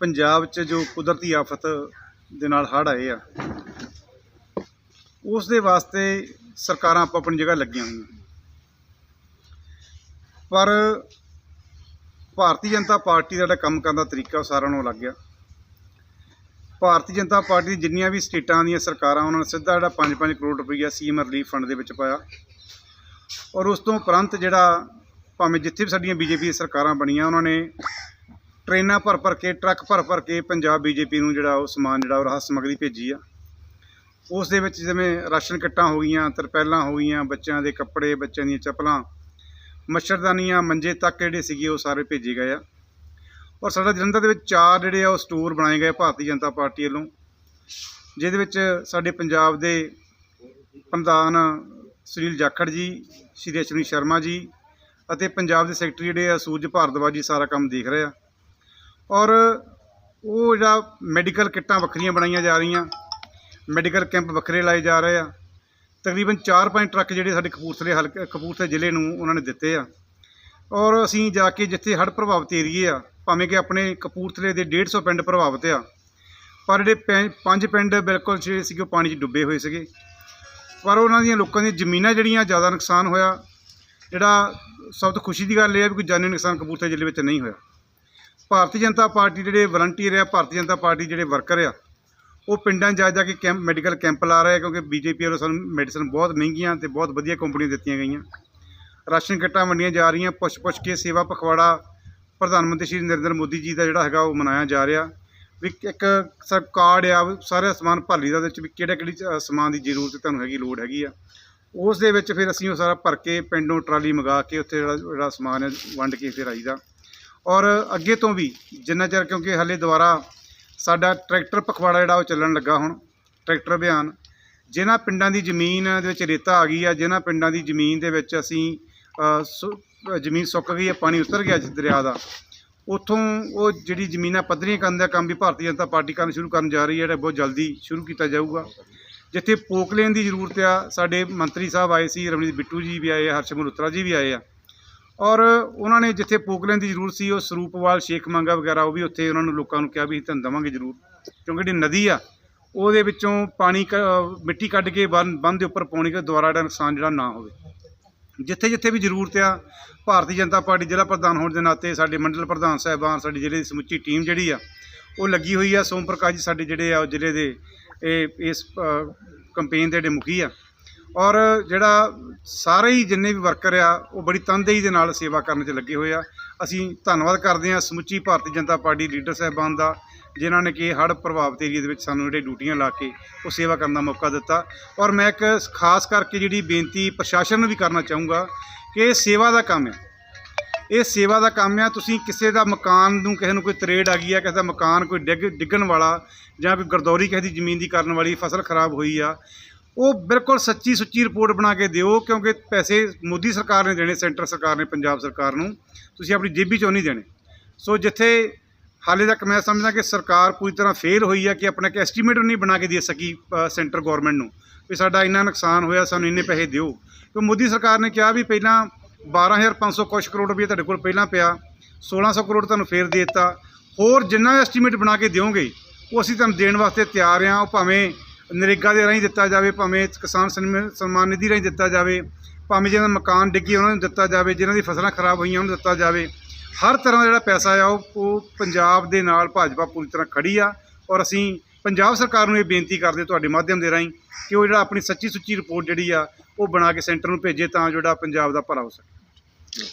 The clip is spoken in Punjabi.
ਪੰਜਾਬ 'ਚ ਜੋ ਕੁਦਰਤੀ ਆਫਤ ਦੇ ਨਾਲ ਹੜ੍ਹ ਆਏ ਆ, ਉਸ ਦੇ ਵਾਸਤੇ ਸਰਕਾਰਾਂ ਆਪੋ ਆਪਣੀ ਜਗ੍ਹਾ ਲੱਗੀਆਂ ਹੋਈਆਂ। ਪਰ ਭਾਰਤੀ ਜਨਤਾ ਪਾਰਟੀ ਦਾ ਜਿਹੜਾ ਕੰਮ ਕਰਨ ਦਾ ਤਰੀਕਾ ਉਹ ਸਾਰਿਆਂ ਨੂੰ ਲੱਗ ਗਿਆ ਭਾਰਤੀ ਜਨਤਾ ਪਾਰਟੀ ਦੀ ਜਿੰਨੀਆਂ ਵੀ ਸਟੇਟਾਂ ਦੀਆਂ ਸਰਕਾਰਾਂ, ਉਹਨਾਂ ਨੇ ਸਿੱਧਾ ਜਿਹੜਾ 5-5 ਕਰੋੜ ਰੁਪਈਆ ਸੀਐਮ ਰਿਲੀਫ ਫੰਡ ਦੇ ਵਿੱਚ ਪਾਇਆ। ਔਰ ਉਸ ਤੋਂ ਉਪਰੰਤ ਜਿਹੜਾ ਭਾਵੇਂ ਜਿੱਥੇ ਵੀ ਸਾਡੀਆਂ ਬੀਜੇਪੀ ਦੀ ਸਰਕਾਰਾਂ ਬਣੀਆਂ, ਉਹਨਾਂ ਨੇ ਟ੍ਰੇਨਾਂ ਭਰ ਭਰ ਕੇ, ਟਰੱਕ ਭਰ ਭਰ ਕੇ ਪੰਜਾਬ ਬੀਜੇਪੀ ਨੂੰ ਜਿਹੜਾ ਉਹ ਸਮਾਨ ਜਿਹੜਾ ਉਹ ਰਾਹਤ ਸਮੱਗਰੀ ਭੇਜੀ ਆ। ਉਸ ਦੇ ਵਿੱਚ ਜਿਵੇਂ ਰਾਸ਼ਨ ਕਿੱਟਾਂ ਹੋ ਗਈਆਂ, ਤਰਪੈਲਾਂ ਹੋ ਗਈਆਂ, ਬੱਚਿਆਂ ਦੇ ਕੱਪੜੇ, ਬੱਚਿਆਂ ਦੀਆਂ ਚੱਪਲਾਂ, ਮੱਛਰਦਾਨੀਆਂ, ਮੰਜੇ ਤੱਕ ਜਿਹੜੇ ਸੀਗੇ ਉਹ ਸਾਰੇ ਭੇਜੇ ਗਏ ਆ। ਔਰ ਸਾਡਾ ਜਲੰਧਰ ਦੇ ਵਿੱਚ ਚਾਰ ਜਿਹੜੇ ਆ ਉਹ ਸਟੋਰ ਬਣਾਏ ਗਏ ਭਾਰਤੀ ਜਨਤਾ ਪਾਰਟੀ ਵੱਲੋਂ, ਜਿਹਦੇ ਵਿੱਚ ਸਾਡੇ ਪੰਜਾਬ ਦੇ ਪ੍ਰਧਾਨ ਸੁਨੀਲ ਜਾਖੜ ਜੀ, ਸ਼੍ਰੀ ਅਸ਼ਵਨੀ ਸ਼ਰਮਾ ਜੀ ਅਤੇ ਪੰਜਾਬ ਦੇ ਸੈਕਟਰੀ ਜਿਹੜੇ ਆ ਸੂਰਜ ਭਾਰਦਵਾਜ ਜੀ ਸਾਰਾ ਕੰਮ ਦੇਖ ਰਹੇ ਆ। ਔਰ ਉਹ ਜਿਹੜਾ ਮੈਡੀਕਲ ਕਿੱਟਾਂ ਵੱਖਰੀਆਂ ਬਣਾਈਆਂ ਜਾ ਰਹੀਆਂ, ਮੈਡੀਕਲ ਕੈਂਪ ਵੱਖਰੇ ਲਾਏ ਜਾ ਰਹੇ ਆ। ਤਕਰੀਬਨ 4-5 ਟਰੱਕ ਜਿਹੜੇ ਸਾਡੇ ਕਪੂਰਥਲੇ ਹਲਕੇ, ਕਪੂਰਥਲੇ ਜ਼ਿਲ੍ਹੇ ਨੂੰ ਉਹਨਾਂ ਨੇ ਦਿੱਤੇ ਆ। ਔਰ ਅਸੀਂ ਜਾ ਕੇ ਜਿੱਥੇ ਹੜ੍ਹ ਪ੍ਰਭਾਵਿਤ ਏਰੀਏ ਆ, ਭਾਵੇਂ ਕਿ ਆਪਣੇ ਕਪੂਰਥਲੇ ਦੇ 150 ਪਿੰਡ ਪ੍ਰਭਾਵਿਤ ਆ, ਪਰ ਜਿਹੜੇ ਪੈ- ਪੰਜ ਪਿੰਡ ਬਿਲਕੁਲ ਜਿਹੜੇ ਸੀਗੇ, ਉਹ ਪਾਣੀ 'ਚ ਡੁੱਬੇ ਹੋਏ ਸੀਗੇ। ਪਰ ਉਹਨਾਂ ਦੀਆਂ ਲੋਕਾਂ ਦੀਆਂ ਜ਼ਮੀਨਾਂ ਜਿਹੜੀਆਂ ਜ਼ਿਆਦਾ ਨੁਕਸਾਨ ਹੋਇਆ। ਜਿਹੜਾ ਸਭ ਤੋਂ ਖੁਸ਼ੀ ਦੀ ਗੱਲ ਇਹ ਹੈ ਵੀ ਕੋਈ ਜਾਨੀ ਨੁਕਸਾਨ ਕਪੂਰਥਲੇ ਜ਼ਿਲ੍ਹੇ ਵਿੱਚ ਨਹੀਂ ਹੋਇਆ। ਭਾਰਤੀ ਜਨਤਾ ਪਾਰਟੀ ਜਿਹੜੇ ਵਲੰਟੀਅਰ ਆ, ਭਾਰਤੀ ਜਨਤਾ ਪਾਰਟੀ ਜਿਹੜੇ ਵਰਕਰ ਆ, ਉਹ ਪਿੰਡਾਂ 'ਚ ਜਾ ਜਾ ਕੇ ਕੈਂਪ ਮੈਡੀਕਲ ਕੈਂਪ ਲਾ ਰਹੇ ਆ ਕਿਉਂਕਿ ਬੀਜੇਪੀ ਵੱਲੋਂ ਸਾਨੂੰ ਮੈਡੀਸਨ ਬਹੁਤ ਮਹਿੰਗੀਆਂ ਤੇ ਬਹੁਤ ਵਧੀਆ ਕੰਪਨੀਆਂ ਦਿੱਤੀਆਂ ਗਈਆਂ। ਰਾਸ਼ਨ ਕਿੱਟਾਂ ਵੰਡੀਆਂ ਜਾ ਰਹੀਆਂ ਪੁੱਛ ਪੁੱਛ ਕੇ ਸੇਵਾ ਪਖਵਾੜਾ ਪ੍ਰਧਾਨ ਮੰਤਰੀ ਸ਼੍ਰੀ ਨਰਿੰਦਰ ਮੋਦੀ ਜੀ ਦਾ ਜਿਹੜਾ ਹੈਗਾ ਉਹ ਮਨਾਇਆ ਜਾ ਰਿਹਾ। ਵੀ ਇੱਕ ਸਰ ਕਾਰਡ ਆ ਵੀ ਸਾਰੇ ਸਮਾਨ ਭਰ ਲਈਦਾ ਉਹਦੇ ਵਿੱਚ ਵੀ ਕਿਹੜਾ ਕਿਹੜੀ ਸਮਾਨ ਦੀ ਜ਼ਰੂਰਤ ਤੁਹਾਨੂੰ ਹੈਗੀ ਲੋੜ ਹੈਗੀ ਆ। ਉਸ ਦੇ ਵਿੱਚ ਫਿਰ ਅਸੀਂ ਉਹ ਸਾਰਾ ਭਰ ਕੇ ਪਿੰਡੋਂ ਟਰਾਲੀ ਮੰਗਾ ਕੇ ਉੱਥੇ ਜਿਹੜਾ ਸਮਾਨ ਹੈ ਵੰਡ ਕੇ ਫਿਰ ਆਈਦਾ। ਔਰ ਅੱਗੇ ਤੋਂ ਵੀ ਜਿੰਨਾ ਚਿਰ ਕਿਉਂਕਿ ਹਲੇ ਦੁਬਾਰਾ ਸਾਡਾ ਟਰੈਕਟਰ ਪਖਵਾੜਾ ਜਿਹੜਾ ਉਹ ਚੱਲਣ ਲੱਗਾ ਹੁਣ, ਟਰੈਕਟਰ ਅਭਿਆਨ, ਜਿਨ੍ਹਾਂ ਪਿੰਡਾਂ ਦੀ ਜ਼ਮੀਨ ਦੇ ਵਿੱਚ ਰੇਤਾ ਆ ਗਈ ਆ, ਜਿਨ੍ਹਾਂ ਪਿੰਡਾਂ ਦੀ ਜ਼ਮੀਨ ਦੇ ਵਿੱਚ ਅਸੀਂ ਸੁ- ਜ਼ਮੀਨ ਸੁੱਕ ਗਈ ਹੈ ਪਾਣੀ ਉਤਰ ਗਿਆ ਜਿਸ ਦਰਿਆ ਦਾ, ਉੱਥੋਂ ਉਹ ਜਿਹੜੀ ਜ਼ਮੀਨਾਂ ਪੱਧਰੀਆਂ ਕਰਨ ਦਾ ਕੰਮ ਵੀ ਭਾਰਤੀ ਜਨਤਾ ਪਾਰਟੀ ਕਰਨ ਸ਼ੁਰੂ ਕਰਨ ਜਾ ਰਹੀ ਹੈ ਜਿਹੜਾ ਬਹੁਤ ਜਲਦੀ ਸ਼ੁਰੂ ਕੀਤਾ ਜਾਊਗਾ। ਜਿੱਥੇ ਪੋਕਲੇਨ ਦੀ ਜ਼ਰੂਰਤ ਆ, ਸਾਡੇ ਮੰਤਰੀ ਸਾਹਿਬ ਆਏ ਸੀ, ਰਵਨੀਤ ਬਿੱਟੂ ਜੀ ਵੀ ਆਏ ਆ, ਹਰਸ਼ਮਨ ਉਤਰਾ ਜੀ ਵੀ ਆਏ ਆ ਔਰ ਉਹਨਾਂ ਨੇ ਜਿੱਥੇ ਪੋਕਲੇਨ ਦੀ ਜ਼ਰੂਰਤ ਸੀ, ਉਹ ਸਰੂਪਵਾਲ, ਸ਼ੇਖ ਮੰਗਾ ਵਗੈਰਾ, ਉਹ ਵੀ ਉੱਥੇ ਉਹਨਾਂ ਨੂੰ ਲੋਕਾਂ ਨੂੰ ਕਿਹਾ ਵੀ ਅਸੀਂ ਤੁਹਾਨੂੰ ਦੇਵਾਂਗੇ ਜ਼ਰੂਰ, ਕਿਉਂਕਿ ਜਿਹੜੀ ਨਦੀ ਆ, ਉਹਦੇ ਵਿੱਚੋਂ ਪਾਣੀ ਕ- ਮਿੱਟੀ ਕੱਢ ਕੇ ਬੰਨ ਬੰਨ ਦੇ ਉੱਪਰ ਪਾਉਣੀ ਕਿ ਦੁਬਾਰਾ ਜਿਹੜਾ ਨੁਕਸਾਨ ਜਿਹੜਾ ਨਾ ਹੋਵੇ। ਜਿੱਥੇ ਜਿੱਥੇ ਵੀ ਜ਼ਰੂਰਤ ਆ, ਭਾਰਤੀ ਜਨਤਾ ਪਾਰਟੀ ਜ਼ਿਲ੍ਹਾ ਪ੍ਰਧਾਨ ਹੋਣ ਦੇ ਨਾਤੇ ਸਾਡੇ ਮੰਡਲ ਪ੍ਰਧਾਨ ਸਾਹਿਬਾਨ, ਸਾਡੀ ਜ਼ਿਲ੍ਹੇ ਦੀ ਸਮੁੱਚੀ ਟੀਮ ਜਿਹੜੀ ਆ, ਉਹ ਲੱਗੀ ਹੋਈ ਆ। ਸੋਮ ਪ੍ਰਕਾਸ਼ ਜੀ ਸਾਡੇ ਜਿਹੜੇ ਆ, ਉਹ ਜ਼ਿਲ੍ਹੇ ਦੇ, ਇਹ, ਇਸ ਕੰਪੇਨ ਦੇ ਜਿਹੜੇ ਮੁਖੀ ਆ ਔਰ ਜਿਹੜਾ ਸਾਰੇ ਹੀ ਜਿੰਨੇ ਵੀ ਵਰਕਰ ਆ, ਉਹ ਬੜੀ ਤਨਦੇਹੀ ਦੇ ਨਾਲ ਸੇਵਾ ਕਰਨ 'ਚ ਲੱਗੇ ਹੋਏ ਆ। ਅਸੀਂ ਧੰਨਵਾਦ ਕਰਦੇ ਹਾਂ ਸਮੁੱਚੀ ਭਾਰਤੀ ਜਨਤਾ ਪਾਰਟੀ ਲੀਡਰ ਸਾਹਿਬਾਨ ਦਾ, ਜਿਨ੍ਹਾਂ ਨੇ ਕਿ ਹੜ੍ਹ ਪ੍ਰਭਾਵਿਤ ਏਰੀਏ ਦੇ ਵਿੱਚ ਸਾਨੂੰ ਜਿਹੜੇ ਡਿਊਟੀਆਂ ਲਾ ਕੇ ਉਹ ਸੇਵਾ ਕਰਨ ਦਾ ਮੌਕਾ ਦਿੱਤਾ। ਔਰ ਮੈਂ ਇੱਕ ਖਾਸ ਕਰਕੇ ਜਿਹੜੀ ਬੇਨਤੀ ਪ੍ਰਸ਼ਾਸਨ ਨੂੰ ਵੀ ਕਰਨਾ ਚਾਹੂੰਗਾ ਕਿ ਇਹ ਸੇਵਾ ਦਾ ਕੰਮ ਹੈ ਇਹ ਸੇਵਾ ਦਾ ਕੰਮ ਆ, ਤੁਸੀਂ ਕਿਸੇ ਦਾ ਮਕਾਨ ਨੂੰ ਕਿਸੇ ਨੂੰ ਕੋਈ ਤਰੇੜ ਆ ਗਈ ਆ, ਕਿਸੇ ਦਾ ਮਕਾਨ ਕੋਈ ਡਿੱਗ, ਡਿੱਗਣ ਵਾਲਾ ਜਾਂ ਕੋਈ ਗਰਦੌਰੀ ਕਿਸੇ ਦੀ ਜ਼ਮੀਨ ਦੀ ਕਰਨ ਵਾਲੀ ਫਸਲ ਖਰਾਬ ਹੋਈ ਆ ਉਹ ਬਿਲਕੁਲ ਸੱਚੀ ਸੁੱਚੀ ਰਿਪੋਰਟ ਬਣਾ ਕੇ ਦਿਓ, ਕਿਉਂਕਿ ਪੈਸੇ ਮੋਦੀ ਸਰਕਾਰ ਨੇ ਦੇਣੇ, ਸੈਂਟਰ ਸਰਕਾਰ ਨੇ, ਪੰਜਾਬ ਸਰਕਾਰ ਨੂੰ। ਤੁਸੀਂ ਆਪਣੀ ਜੇਬੀ ਚੋਂ ਨਹੀਂ ਦੇਣੇ। ਸੋ ਜਿੱਥੇ ਹਾਲੇ ਤੱਕ ਮੈਂ ਸਮਝਦਾ ਕਿ ਸਰਕਾਰ ਪੂਰੀ ਤਰ੍ਹਾਂ ਫੇਲ ਹੋਈ ਹੈ ਕਿ ਆਪਣਾ ਇੱਕ ਐਸਟੀਮੇਟ ਨਹੀਂ ਬਣਾ ਕੇ ਦੇ ਸਕੀ ਸੈਂਟਰ ਗਵਰਨਮੈਂਟ ਨੂੰ, ਵੀ ਸਾਡਾ ਇੰਨਾ ਨੁਕਸਾਨ ਹੋਇਆ, ਸਾਨੂੰ ਇੰਨੇ ਪੈਸੇ ਦਿਓ। ਕਿਉਂ ਮੋਦੀ ਸਰਕਾਰ ਨੇ ਕਿਹਾ ਵੀ ਪਹਿਲਾਂ 12500 ਕੁਛ ਕਰੋੜ ਰੁਪਏ ਤੁਹਾਡੇ ਕੋਲ ਪਹਿਲਾਂ ਪਿਆ 1600 ਕਰੋੜ ਤੁਹਾਨੂੰ ਫੇਰ ਦੇ ਦਿੱਤਾ। ਹੋਰ ਜਿੰਨਾ ਐਸਟੀਮੇਟ ਬਣਾ ਕੇ ਦਿਓਗੇ, ਉਹ ਅਸੀਂ ਤੁਹਾਨੂੰ ਦੇਣ ਵਾਸਤੇ ਤਿਆਰ ਹਾਂ ਉਹ ਭਾਵੇਂ ਨਰੇਗਾ ਦੇ ਰਾਹੀਂ ਦਿੱਤਾ ਜਾਵੇ, ਭਾਵੇਂ ਕਿਸਾਨ ਸਨਮ- ਸਨਮਾਨ ਨਿਧੀ ਰਾਹੀਂ ਦਿੱਤਾ ਜਾਵੇ, ਭਾਵੇਂ ਜਿਹਨਾਂ ਦਾ ਮਕਾਨ ਡਿੱਗੇ ਉਹਨਾਂ ਨੂੰ ਦਿੱਤਾ ਜਾਵੇ ਜਿਨ੍ਹਾਂ ਦੀ ਫਸਲਾਂ ਖਰਾਬ ਹੋਈਆਂ ਉਹਨਾਂ ਨੂੰ ਦਿੱਤਾ ਜਾਵੇ, ਹਰ ਤਰ੍ਹਾਂ ਦਾ ਜਿਹੜਾ ਪੈਸਾ ਆ, ਉਹ ਉਹ ਪੰਜਾਬ ਦੇ ਨਾਲ ਭਾਜਪਾ ਪੂਰੀ ਤਰ੍ਹਾਂ ਖੜੀ ਆ ਔਰ ਅਸੀਂ ਪੰਜਾਬ ਸਰਕਾਰ ਨੂੰ ਇਹ ਬੇਨਤੀ ਕਰਦੇ ਤੁਹਾਡੇ ਮਾਧਿਅਮ ਦੇ ਰਾਹੀਂ ਕਿ ਉਹ ਜਿਹੜਾ ਆਪਣੀ ਸੱਚੀ ਸੁੱਚੀ ਰਿਪੋਰਟ ਜਿਹੜੀ ਆ, ਉਹ ਬਣਾ ਕੇ ਸੈਂਟਰ ਨੂੰ ਭੇਜੇ ਤਾਂ ਜਿਹੜਾ ਪੰਜਾਬ ਦਾ ਭਲਾ ਹੋ ਸਕੇ।